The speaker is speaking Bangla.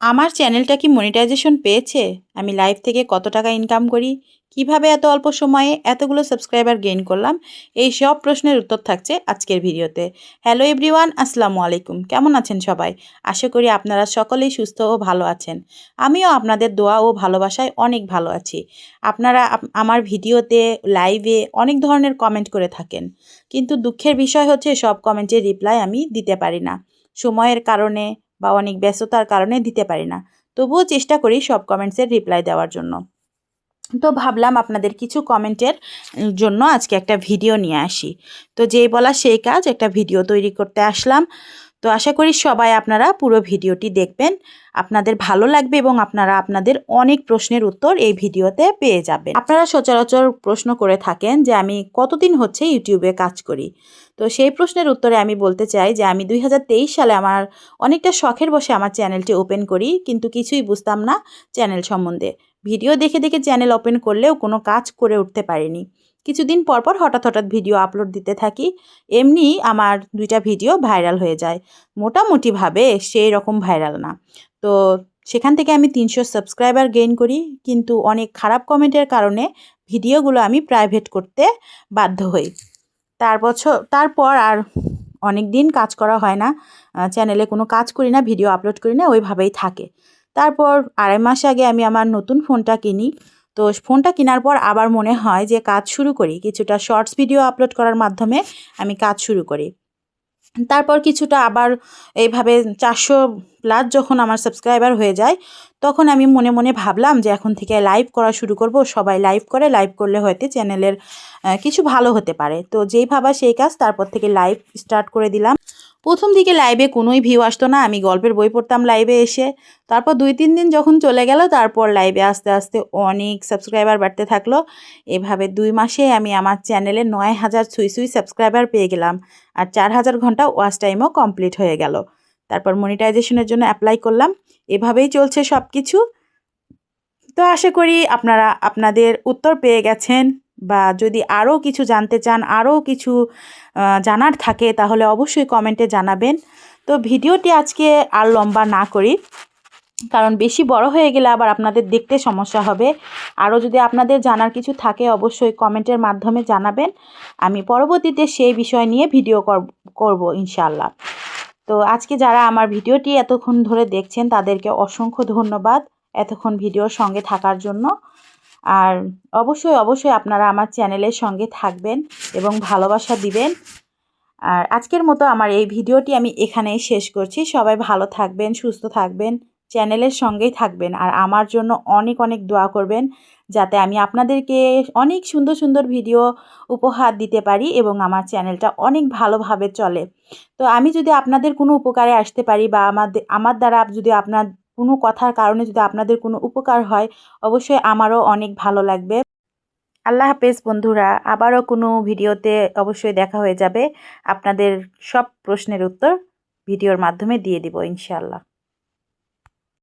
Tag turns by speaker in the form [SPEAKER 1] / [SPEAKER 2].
[SPEAKER 1] আমার চ্যানেলটা কি মনিটাইজেশন পেয়েছে? আমি লাইভ থেকে কত টাকা ইনকাম করি? কীভাবে এত অল্প সময়ে এতগুলো সাবস্ক্রাইবার গেইন করলাম? এই সব প্রশ্নের উত্তর থাকছে আজকের ভিডিওতে। হ্যালো এভরিওয়ান আসসালামু আলাইকুম। কেমন আছেন সবাই? আশা করি আপনারা সকলেই সুস্থ ও ভালো আছেন। আমিও আপনাদের দোয়া ও ভালোবাসায় অনেক ভালো আছি। আপনারা আমার ভিডিওতে লাইভে অনেক ধরনের কমেন্ট করে থাকেন। কিন্তু দুঃখের বিষয় হচ্ছে, সব কমেন্টের রিপ্লাই আমি দিতে পারি না। সময়ের কারণে বা অনেক ব্যস্ততার কারণে দিতে পারি না। তবুও চেষ্টা করি সব কমেন্টসের রিপ্লাই দেওয়ার জন্য। তো ভাবলাম আপনাদের কিছু কমেন্টের জন্য আজকে একটা ভিডিও নিয়ে আসি। তো যেই বলা সেই কাজ একটা ভিডিও তৈরি করতে আসলাম। তো আশা করি সবাই আপনারা পুরো ভিডিওটি দেখবেন। আপনাদের ভালো লাগবে এবং আপনারা আপনাদের অনেক প্রশ্নের উত্তর এই ভিডিওতে পেয়ে যাবেন। আপনারা সচরাচর প্রশ্ন করে থাকেন যে আমি কতদিন হচ্ছে ইউটিউবে কাজ করি। তো সেই প্রশ্নের উত্তরে আমি বলতে চাই যে আমি দুই হাজার তেইশ সালে আমার অনেকটা শখের বসে আমার চ্যানেলটি ওপেন করি, কিন্তু কিছুই বুঝতাম না চ্যানেল সম্বন্ধে। ভিডিও দেখে দেখে চ্যানেল ওপেন করলেও কোনো কাজ করে উঠতে পারিনি। কিছুদিন পর পর হঠাৎ হঠাৎ ভিডিও আপলোড দিতে থাকি, এমনি আমার দুইটা ভিডিও ভাইরাল হয়ে যায়। মোটামুটিভাবে সেই রকম ভাইরাল না। তো সেখান থেকে আমি তিনশো সাবস্ক্রাইবার গেইন করি, কিন্তু অনেক খারাপ কমেন্টের কারণে ভিডিওগুলো আমি প্রাইভেট করতে বাধ্য হই। তার বছর তারপর আর অনেক দিন কাজ করা হয় না চ্যানেলে কোনো কাজ করি না, ভিডিও আপলোড করি না, ওইভাবেই থাকে। তারপর আড়াই মাস আগে আমি আমার নতুন ফোনটা কিনি। তো ফোনটা কেনার পর আবার মনে হয় যে কাজ শুরু করি। কিছুটা শর্টস ভিডিও আপলোড করার মাধ্যমে আমি কাজ শুরু করি। তারপর কিছুটা আবার এইভাবে চারশো প্লাস যখন আমার সাবস্ক্রাইবার হয়ে যায়, তখন আমি মনে মনে ভাবলাম যে এখন থেকে লাইভ করা শুরু করব। সবাই লাইভ করে, লাইভ করলে হয়তো চ্যানেলের কিছু ভালো হতে পারে। তো যেই ভাবা সেই কাজ, তারপর থেকে লাইভ স্টার্ট করে দিলাম। প্রথম দিকে লাইভে কোনোই ভিউ আসতো না, আমি গল্পের বই পড়তাম লাইভে এসে। তারপর দুই, তিন দিন যখন চলে গেল, তারপর লাইভে আস্তে আস্তে অনেক সাবস্ক্রাইবার বাড়তে থাকল। এভাবে দুই মাসে আমি আমার চ্যানেলে নয় হাজার ছুঁই ছুঁই সাবস্ক্রাইবার পেয়ে গেলাম আর চার হাজার ঘণ্টা ওয়াচ টাইমও কমপ্লিট হয়ে গেল। তারপর মনিটাইজেশনের জন্য অ্যাপ্লাই করলাম। এভাবেই চলছে সব কিছু তো আশা করি আপনারা, আপনাদের উত্তর পেয়ে গেছেন। বা যদি আরও কিছু জানতে চান, আরও কিছু জানার থাকে, তাহলে অবশ্যই কমেন্টে জানাবেন। তো ভিডিওটি আজকে আর লম্বা না করি, কারণ বেশি বড় হয়ে গেলে আবার আপনাদের দেখতে সমস্যা হবে। আরও যদি আপনাদের জানার কিছু থাকে, অবশ্যই কমেন্টের মাধ্যমে জানাবেন। আমি পরবর্তীতে সেই বিষয় নিয়ে ভিডিও কর- করব ইনশাল্লাহ তো আজকে যারা আমার ভিডিওটি এতক্ষণ ধরে দেখছেন, তাদেরকে অসংখ্য ধন্যবাদ এতক্ষণ ভিডিওর সঙ্গে থাকার জন্য। আর অবশ্যই অবশ্যই আপনারা আমার চ্যানেলের সঙ্গে থাকবেন এবং ভালোবাসা দিবেন। আর আজকের মতো আমার এই ভিডিওটি আমি এখানেই শেষ করছি। সবাই ভালো থাকবেন, সুস্থ থাকবেন, চ্যানেলের সঙ্গেই থাকবেন। আর আমার জন্য অনেক অনেক দোয়া করবেন যাতে আমি আপনাদেরকে অনেক সুন্দর সুন্দর ভিডিও উপহার দিতে পারি এবং আমার চ্যানেলটা অনেক ভালোভাবে চলে। তো আমি যদি আপনাদের কোনো উপকারে আসতে পারি বা আমাদের, আমার দ্বারা যদি আপনার কোনো কথার কারণে যদি আপনাদের কোনো উপকার হয়, অবশ্যই আমারও অনেক ভালো লাগবে। আল্লাহ হাফেজ বন্ধুরা, আবারও কোনো ভিডিওতে অবশ্যই দেখা হয়ে যাবে। আপনাদের সব প্রশ্নের উত্তর ভিডিওর মাধ্যমে দিয়ে দিব ইনশাআল্লাহ।